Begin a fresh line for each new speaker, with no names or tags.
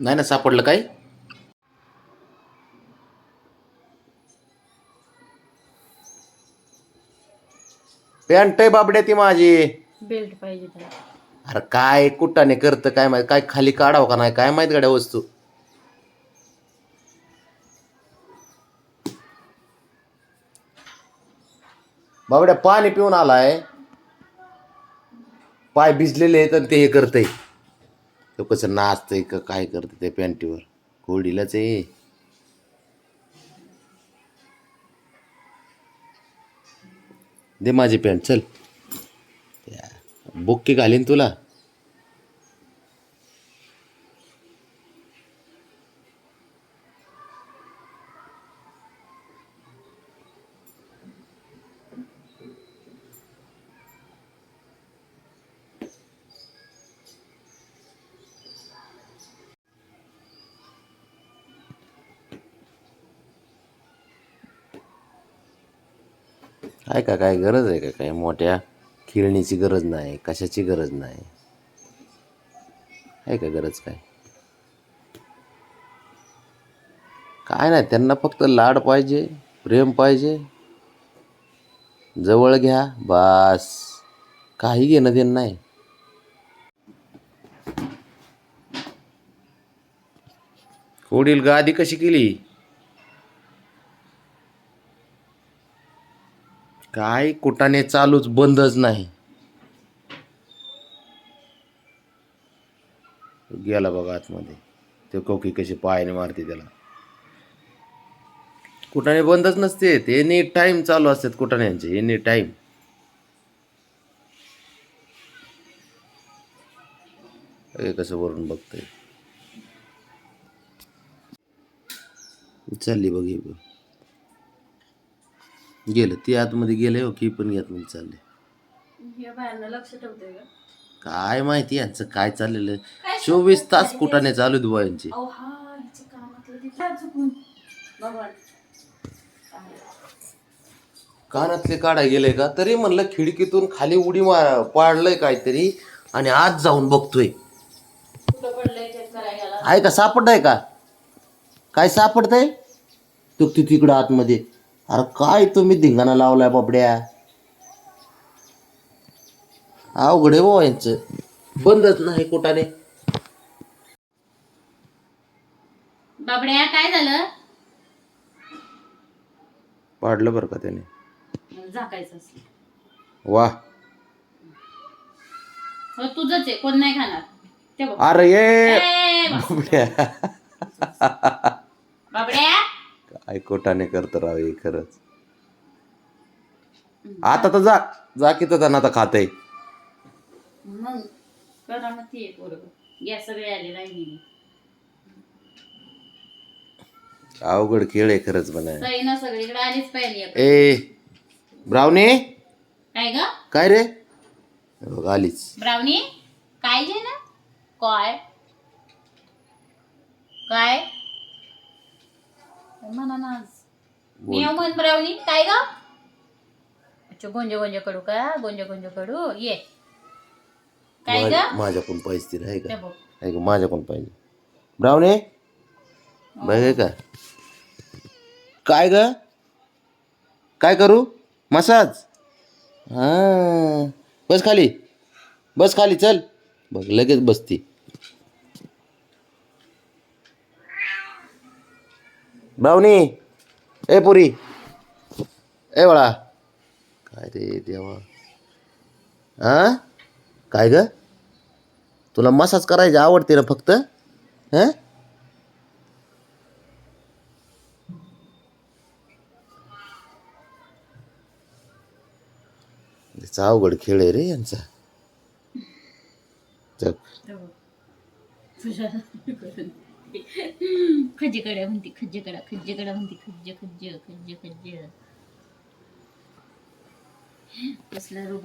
नाही ना सापडलं काय? पॅन्ट आहे बाबड्या ती माझी.
बेल्ट पाहिजे त्याला.
अरे काय कुठाने करतं काय माहीत काय खाली काढावं का नाही काय माहीत गाड्या वस्तू. बाबड्या पाणी पिऊन आलाय. पाय भिजलेले आहेत आणि ते हे करतंय. तो कसं नाचतंय का काय करतं त्या पॅन्टीवर? कोरडीलाच आहे. दे माझी पॅन्ट चल. बुक्की घालीन तुला. आहे का काय गरज आहे का काय? मोठ्या खेळणीची गरज नाही कशाची गरज नाही. आहे का गरज काय? काय नाही त्यांना फक्त लाड पाहिजे प्रेम पाहिजे. जवळ घ्या बास. काही घेणं देणं नाही. कोडील गादी कशी केली? काय कुटाने चालूच बंदच नाही. गेला बघा आतमध्ये. ते कोकी कशी पायाने मारते त्याला. कुटाने बंदच नसते. एनी टाइम चालू असतात कुटाण्यांचे. एनी टाइम हे कसं वरून बघतंय. चालली बघ बघ. गेलं ती आतमध्ये गेले हो की पण आतमध्ये चालले
या बायांना लक्ष ठेवतोय का?
काय माहिती यांचं काय चाललेलं? चोवीस तास कुटाने चालू आहेत यांचे
अहो हा हिचं कामातलं तिथं चुकून. भगवान.
कानातले काढा गेले का? तरी म्हणलं खिडकीतून खाली उडी मार पाडलंय काहीतरी आणि आज जाऊन बघतोय.
कुठं पडलंय चेक करायला गेला
आहे का? का? काय सापडतंय? तो ती तिकडं आतमध्ये. अरे काय तुम्ही धिंगाणा लावलाय बाबड्या? अवघड आहे बुवा यांचं. बंदच नाही कुटाने.
बाबड्या काय झालं?
पाडलं बरं का त्याने.
झाकायचं.
वा.
हो तुझंच आहे. कोण नाही खाणार. ते बघ.
अरे ये.
ए,
बाबड्या. काय कोटाने करत राव हे खरंच. आता तर जा जा की तर त्यांना आता
मग गॅस सगळे नाही
अवघड खेळ आहे खरंच म्हणा
सई ना सगळीकडे आलीच पाहिजे
ए ब्राऊनी
काय ग?
काय रे? बघ, आलीच.
ब्राउनी काय जे ना? काय? काय? म्हणा ना आज. मी येऊ म्हण ब्राउनी? काय ग? अच्छा गोंजा गोंजा कडू का? गोंजा गोंजा कडू? ये. काय ग?
माझ्या- माझ्याकडून पाहिजे
ते
का?
बघ.
आहे का? माझ्याकडून पाहिजे ब्राऊनी बघ हे का? काय ग? काय करू? मसाज? हा. बस खाली. बस खाली चल. बघ लगेच बसती. भावनी ए पुरी. ए बाळा. काय रे देवा. हा काय ग? तुला मसाज करायची आवडते ना फक्त? हां? त्याचा अवघड खेळ आहे रे यांचा.
जग खज्जेकडे म्हणते खज्जेकडा खज्जेकडा म्हणते खज्ज खज्ज खज्ज खज्ज कसला रूप